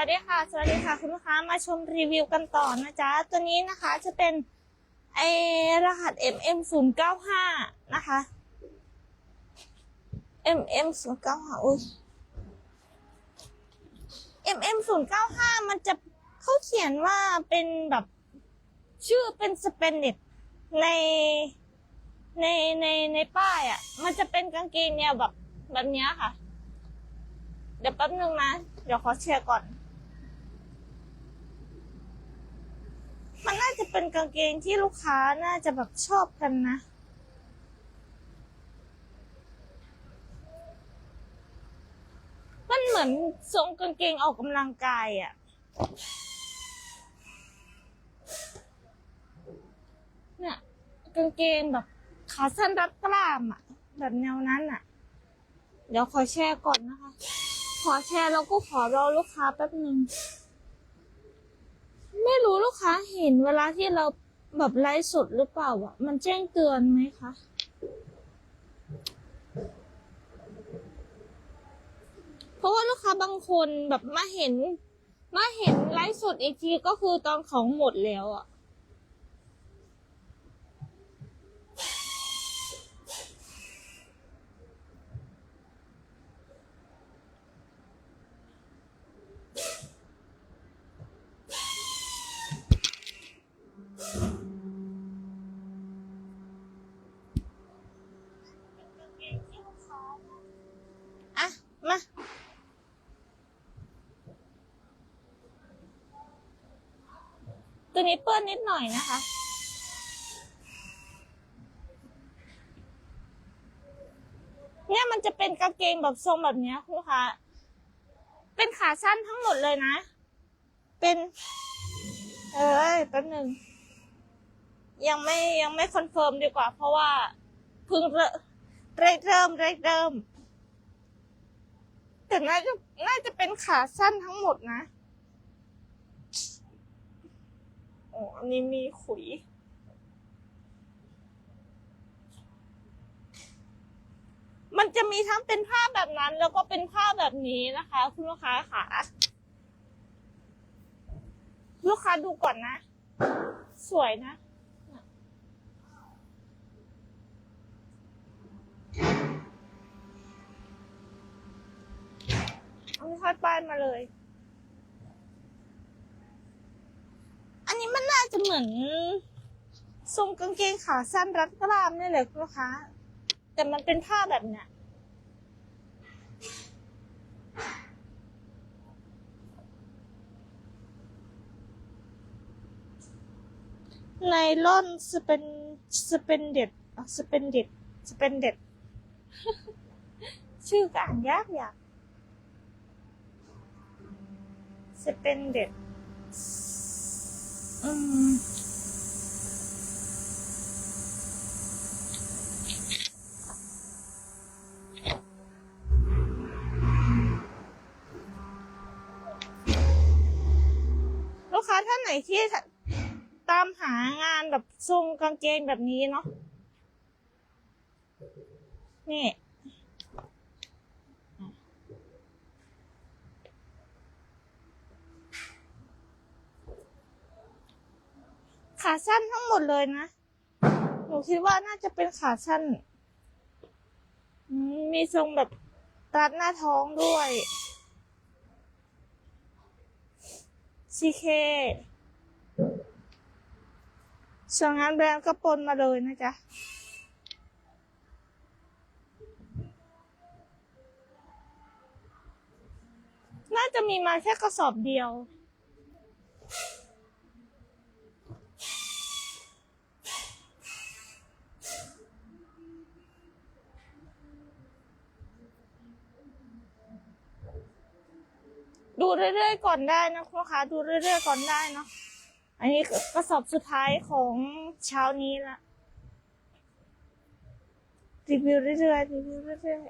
วัสดีค่ะ สวัสดีค่ะ คุณลูกค้ามาชมรีวิวกันต่อนะจ๊ะ ตัวนี้นะคะจะเป็นไอรหัส MM 0 9 5นะคะ MM 0 9 5อุ้ย MM 0 9 5มันจะเขาเขียนว่าเป็นแบบชื่อเป็นสเปนเน็ตในในในในป้ายอะ่ะ มันจะเป็นกางเกงแนวแบบแบบเนี้ยค่ะ เดี๋ยวแป๊บนึงนะ เดี๋ยวขอเชียร์ก่อน มันน่าจะเป็นกางเกงที่ลูกค้าน่าจะแบบชอบกันนะ มันเหมือนทรงกางเกงออกกำลังกายอะ่ะเนี่ยกางเกงแบบขาสั้นรัดกล้ามอะ่ะ แบบแนวนั้นอะ เดี๋ยวขอแชร์ก่อนนะคะ ขอแชร์แล้วก็ขอรอลูกค้าแป๊บหนึ่ง ไม่รู้ลูกค้าเห็นเวลาที่เราแบบไลฟ์สดหรือเปล่าอะ มันแจ้งเตือนไหมคะ เพราะว่าลูกค้าบางคนแบบมาเห็น มาเห็นไลฟ์สดอีกทีก็คือตอนของหมดแล้วอะ มา ตัวนี้เปื้อนนิดหน่อยนะคะ เนี่ยมันจะเป็นกางเกงแบบทรงแบบเนี้ยคุณค้าเป็นขาสั้นทั้งหมดเลยนะ เป็น เอ้ยแป๊บหนึ่ง ยังไม่ยังไม่คอนเฟิร์มดีกว่า เพราะว่าเพิ่งเริ่มเริ่มเริ่มแต่น่าจะน่าจะเป็นขาสั้นทั้งหมดนะ อ้อันนี้มีขุย มันจะมีทั้งเป็นผ้าแบบนั้น แล้วก็เป็นผ้าแบบนี้นะคะ คุณลูกค้าค่ะ ลูกค้าดูก่อนนะ สวยนะเอาทอดป้ายมาเลย นี้มันน่าจะเหมือนทรงกางเกงขาสั้นรัดกล้ามนี่แหละคุณลูกค้า แต่มันเป็นผ้าแบบเนี้ยไนล่อนสเปนสเปนเด็ดสเปนเด็ดสเปนเด็ด ชื่อก็อ่านยากอยากสเปนเด็ด ลูกค้าท่านไหนที่ตามหางานแบบทรงกางเกงแบบนี้เนาะนี่ สั้นทั้งหมดเลยนะ หนูคิดว่าน่าจะเป็นขาสั้น มีทรงแบบตัดหน้าท้องด้วย CK ส่วนงานแบรนด์ก็ปนมาเลยนะจ๊ะน่าจะมีมาแค่กระสอบเดียว ดูเรื่อยๆก่อนได้นะคุณลูกค้าดูเรื่อยๆก่อนได้เนาะอันนี้กระสอบสุดท้ายของเช้านี้ละรีวิวเรื่อยๆรีวิวเรื่อยๆ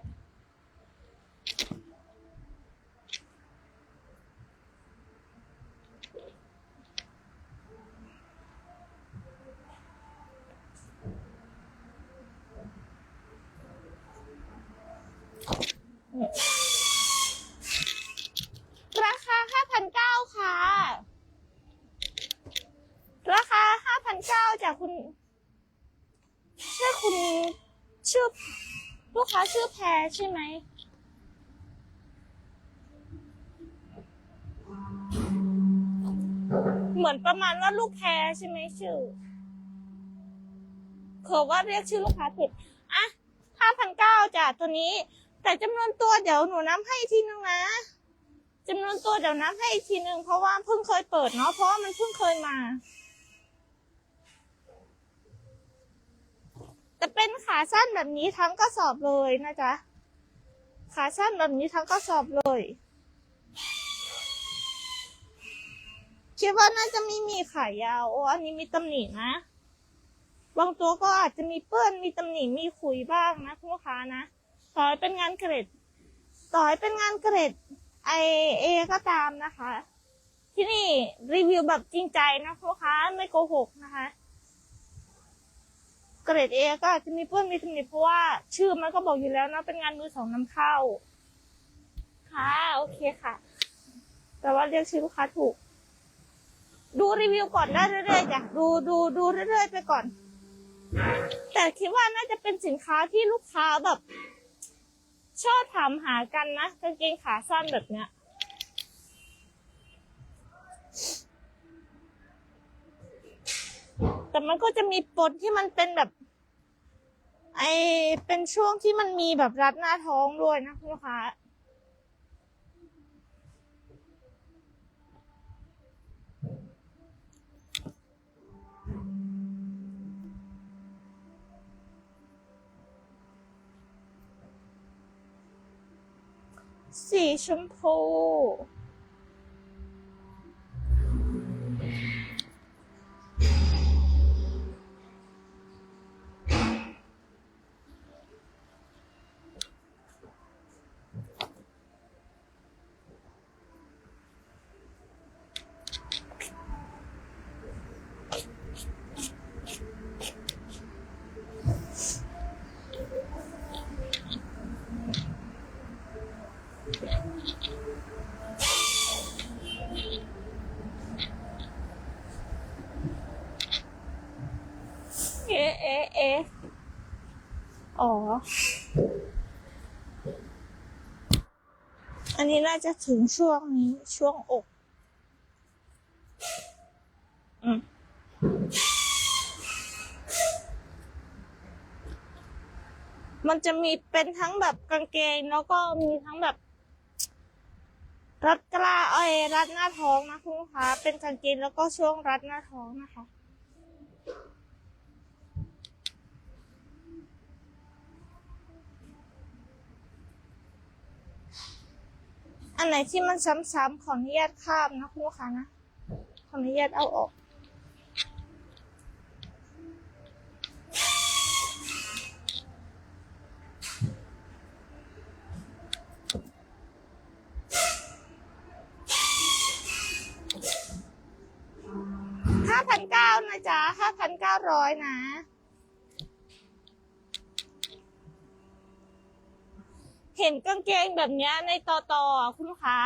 ราคา 5,900 เก้าจากคุณใช่คุณชื่อลูกค้าชื่อแพรใช่ไหมเหมือนประมาณว่าลูกแพรใช่ไหมชื่อเขอว่าเรียกชื่อลูกค้าผิดอะห้าพันเก้าจ้ะตัวนี้ แต่จำนวนตัวเดี๋ยวหนูนับให้อีกทีนึงนะจำนวนตัวเดี๋ยวนับให้อีกทีนึงเพราะว่าเพิ่งเคยเปิดเนาะเพราะว่ามันเพิ่งเคยมา แต่เป็นขาสั้นแบบนี้ทั้งกระสอบเลยนะจ๊ะ ขาสั้นแบบนี้ทั้งกระสอบเลย คิดว่าน่าจะไม่มีขายาว โอ้ อันนี้มีตำหนินะ บางตัวก็อาจจะมีเปื้อน มีตำหนิ มีขุยบ้างนะคุณลูกค้านะต่อให้เป็นงานเกรด ต่อให้เป็นงานเกรดไอเอก็ตามนะคะ ที่นี่รีวิวแบบจริงใจนะคุณลูกค้าไม่โกหกนะคะ เกรดเอก็อาจจะมีเปื้อนมีตำหนิเพราะว่าชื่อมันก็บอกอยู่แล้วนะเป็นงานมือสองนำเข้า ค่ะโอเคค่ะ แต่ว่าเรียกชื่อลูกค้าถูก ดูรีวิวก่อนได้เรื่อยๆจ้ะดูดูดูเรื่อยๆไปก่อน แต่คิดว่าน่าจะเป็นสินค้าที่ลูกค้าแบบ ชอบถามหากันนะกางเกงขาสั้นแบบเนี้ยแต่มันก็จะมีปนที่มันเป็นแบบ ไอเป็นช่วงที่มันมีแบบรัดหน้าท้องด้วยนะคุณลูกค้าสีชมพู อ๋อ อันนี้น่าจะถึงช่วงนี้ช่วงอก อืมมันจะมีเป็นทั้งแบบกางเกงแล้วก็มีทั้งแบบ รัดกล้าเอ้ยรัดหน้าท้องนะคุณลูกค้าเป็นกางเกงแล้วก็ช่วงรัดหน้าท้องนะคะ อันไหนที่มันซ้ำๆขออนุญาตข้ามนะคุณลูกค้านะ ขออนุญาตเอาออก ห้าพันเก้านะจ๊ะห้าพันเก้าร้อยนะ เห็นกางเกงแบบเนี้ยในตอตออะคุณลูกค้า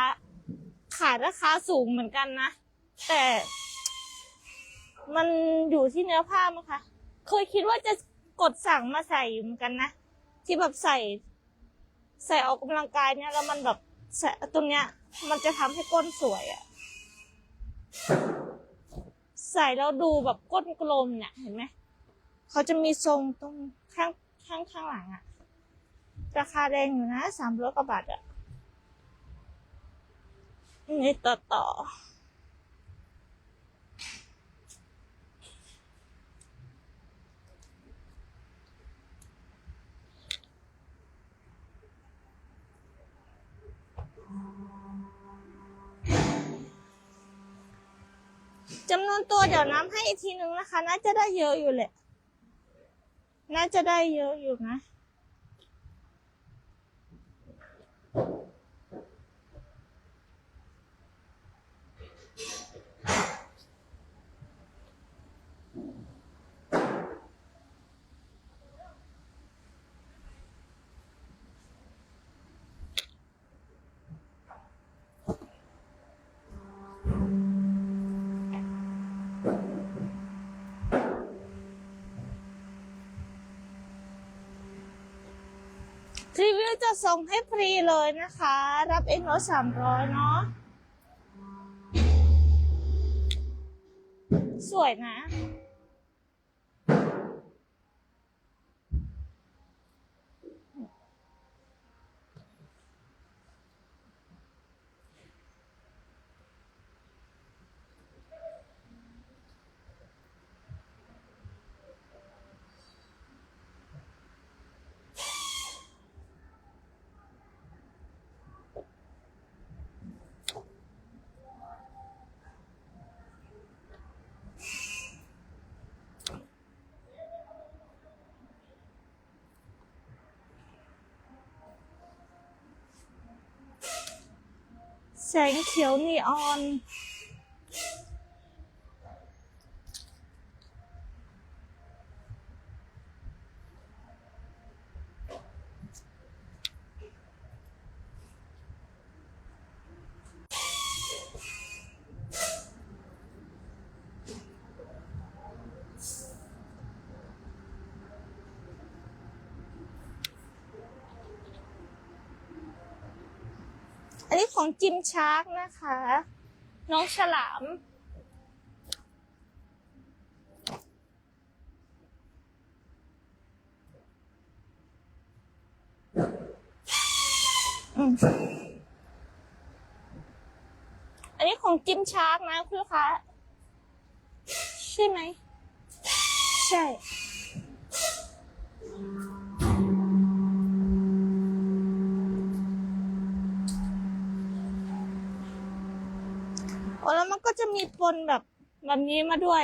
ขายราคาสูงเหมือนกันนะ แต่ มันอยู่ที่เนื้อผ้ามั้งคะเคยคิดว่าจะกดสั่งมาใส่อยู่เหมือนกันนะ ที่แบบใส่ ใส่ออกกำลังกายเนี่ยแล้วมันแบบตรงเนี้ย มันจะทำให้ก้นสวยอะใส่แล้วดูแบบก้นกลมเนี่ยเห็นไหมเขาจะมีทรงตรงข้างข้างข้างหลังอะ ราคาแรงอยู่นะสามร้อยกว่าบาทอะนี่ต่อต่อจำนวนตัวเดี๋ยวน้ำให้อีกทีนึงนะคะ น่าจะได้เยอะอยู่แหละ น่าจะได้เยอะอยู่นะ รีวิวจะส่งให้ฟรีเลยนะคะ รับเองร้อสามร้อยเนาะสวยนะ แสงเขียวนีออน ของจิมชาร์กนะคะ น้องฉลาม อันนี้ของจิมชาร์กนะคุณลูกค้าใช่ไหม ใช่ โอ้แล้วมันก็จะมีปนแบบแบบนี้มาด้วย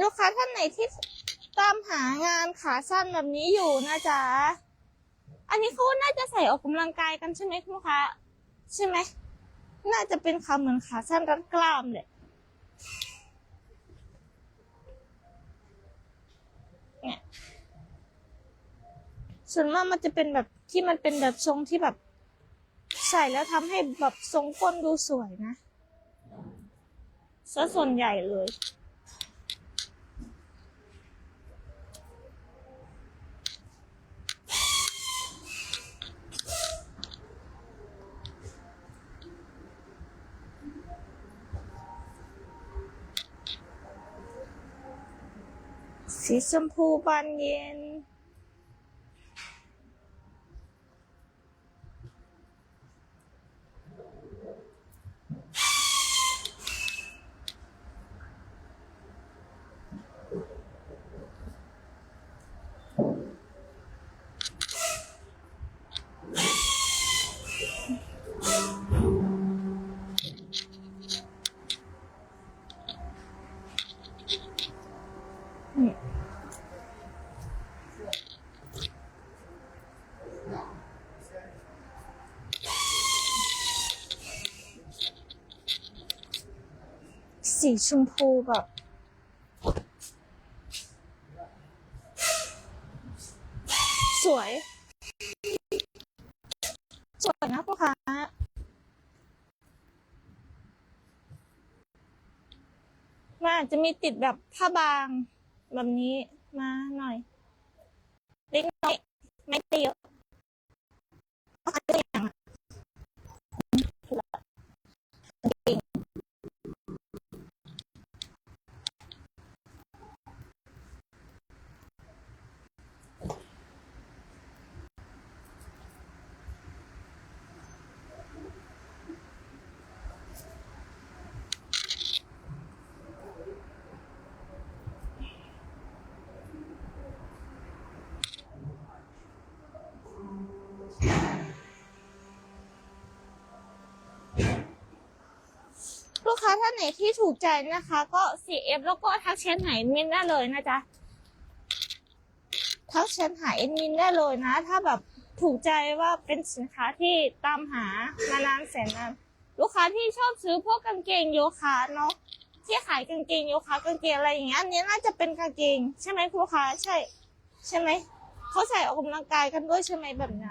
ลูกค้าท่านไหนที่ตามหางานขาสั้นแบบนี้อยู่นะจ๊ะ อันนี้เขาน่าจะใส่ออกกำลังกายกันใช่ไหมคุณลูกค้า ใช่ไหม น่าจะเป็นขาเหมือนขาสั้นรัดกล้ามเลยเนี่ย ส่วนมากมันจะเป็นแบบที่มันเป็นแบบทรงที่แบบ ใส่แล้วทำให้แบบทรงก้นดูสวยนะซะส่วนใหญ่เลย สีชมพูบานเย็นีชมพูแบบ สวย สวยนะพ่อค้ามันอาจจะมีติดแบบผ้าบาง แบบนี้มาหน่อย เล็กน้อย ไม่เยอะพ่อค้าตัวอย่างอะคือละกางเกง ลูก ค้าท่านไหนที่ถูกใจนะคะ ก็ CF แล้วก็ทักแชทหาแอดมินได้เลยนะจ๊ะทักแชทหาแอดมินได้เลยนะ ถ้าแบบถูกใจว่าเป็นสินค้าที่ตามหามานานแสนนานลูกค้าที่ชอบซื้อพวกกางเกงโยคะเนาะที่ขายกางเกงโยคะกางเกงอะไรอย่างเงี้ยอันนี้น่าจะเป็นกางเกง ใช่ไหมคุณลูกค้าใช่ ใช่ไหมเขาใส่ออกกำลังกายกันด้วยใช่ไหมแบบนี้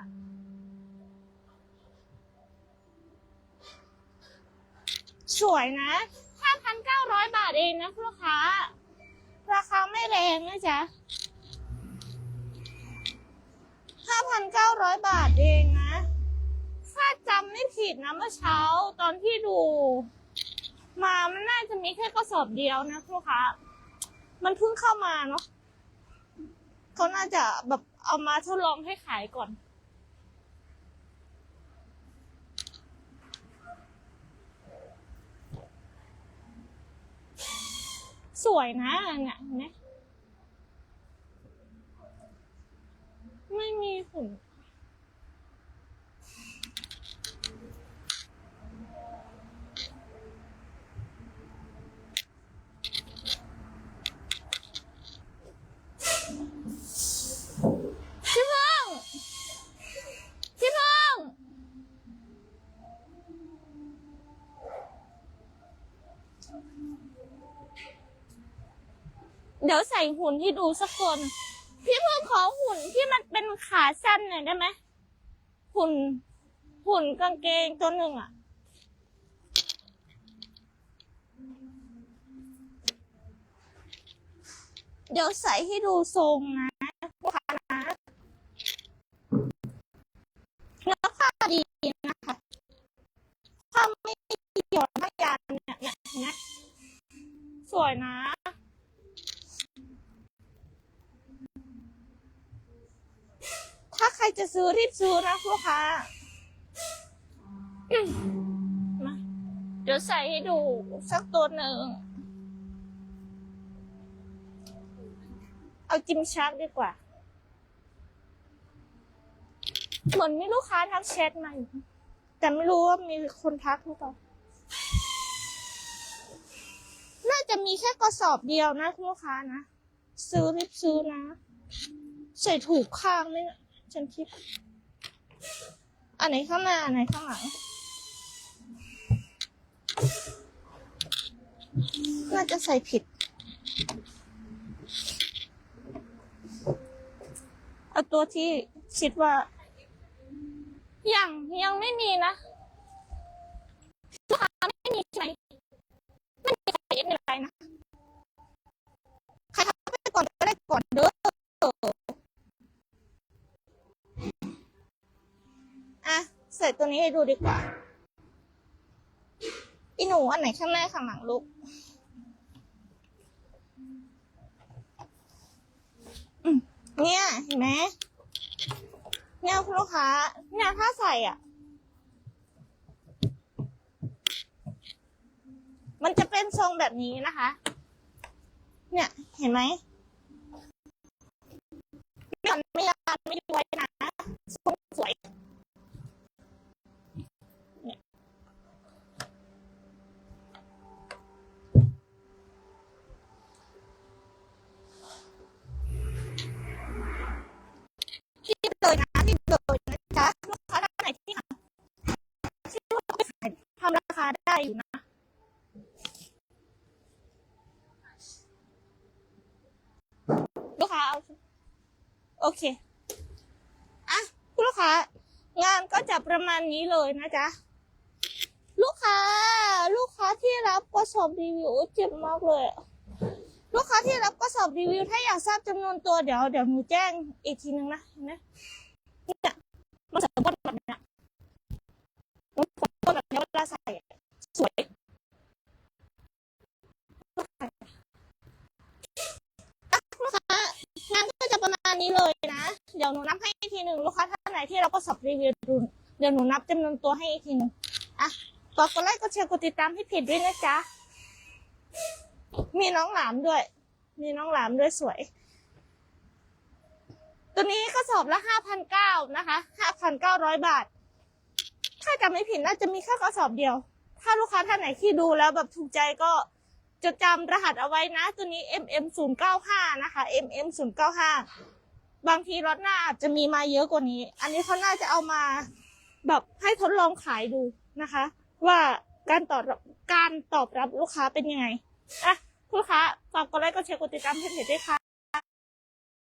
สวยนะ5,900 บาทเองนะคุณลูกค้า ราคาไม่แรงนะจ๊ะ5,900 บาทเองนะถ้าจำไม่ผิดนะเมื่อเช้าตอนที่ดู มามันน่าจะมีแค่กระสอบเดียวนะคุณลูกค้า มันเพิ่งเข้ามาเนาะเขาน่าจะแบบเอามาทดลองให้ขายก่อน สวยนะเนี่ยเห็นไหมไม่มีฝุ่นพี่เพิ่งพี่เพิ่งเดี๋ยวใส่หุ่นให้ดูสักคน พี่เพิ่งขอหุ่นที่มันเป็นขาสั้นหน่อยได้ไหมหุ่น หุ่นกางเกงตัวหนึ่งอะเดี๋ยวใส่ให้ดูทรงนะลูกค้านะเนื้อผ้าดีนะคะผ้าไม่หย่อนผ้ายานเนี่ยเนี่ยสวยนะ ถ้าใค รจะซื้อรีบซื้อนะลูกค้ามาเดี๋ยวใส่ให้ดูสักตัวหนึ่ง เอาจิมชักดีกว่า เหมือนมีลูกค้าทักแชทมาอยู่แต่ไม่รู้ว่ามีคนทักหรือเปล่า น่าจะมีแค่กระสอบเดียวนะคุณลูกค้านะ ซื้อรีบซื้อนะ ใส่ถูกข้างไหมนี่ย ฉันคิด อันไหนข้างหน้า อันไหนข้างหลัง น่าจะใส่ผิด เอาตัวที่คิดว่า ยังยังไม่มีนะลูกค้าไม่มีใช่ไหมไม่มีใครเอ็นอะไรนะ ใครทำไปก่อนก็ได้ก่อนเด้อ ใส่ตัวนี้ให้ดูดีกว่า อีหนูอันไหนข้างหน้าข้างหลังลูกเนี่ยเห็นไหมเนี่ยคุณลูกค้าเนี่ยถ้าใส่อะ มันจะเป็นทรงแบบนี้นะคะ เนี่ยเห็นไหมไม่ยานไม่ยาไม่ด้วยนะทรงาได้อยู่นะ ลูกค้าเอา โอเค อะคุณลูกค้า งานก็จะประมาณนี้เลยนะจ๊ะ ลูกค้า ลูกค้าที่รับก็สอบรีวิวเจ็บมากเลย ลูกค้าที่รับก็สอบรีวิว ถ้าอยากทราบจำนวนตัวเดี๋ยวเดี๋ยวหนูแจ้งอีกทีนึงนะนะเนี่ยมันใส่ก้นแบบเนี้ยปุ่ก้นแบบนี้ยเวลาใส่ สวยอะลูกค้างานก็จะประมาณนี้เลยนะ เดี๋ยวหนูนับให้อีกทีหนึ่งลูกค้าท่านไหนที่เรับกระสอบรีวิวดูเดี๋ยวหนูนับจำนวนตัวให้อีกทีหนึ่งอะฝากดไลค์กดแชร์กดติดตามให้เพจด้วยนะจ๊ะ มีน้องหลามด้วย มีน้องหลามด้วยสวย ตัวนี้ก็สอบละห้าพันเก้านะคะห้าพันเก้าร้อยบาท ถ้าจำไม่ผิดน่าจะมีแค่กระสอบเดียว ถ้าลูกค้าท่านไหนที่ดูแล้วแบบถูกใจก็จดจำรหัสเอาไว้นะ ตัวนี้ mm 0 9 5นะคะ mm 0 9 5บางทีรถหน้าอาจจะมีมาเยอะกว่านี้ อันนี้เขาน่าจะเอามาแบบให้ทดลองขายดูนะคะ ว่าการตอบการตอบรับลูกค้าเป็นยังไงอะลูกค้าฝากกดไลค์กดแชร์กดติดตามเพจด้วยค่ะ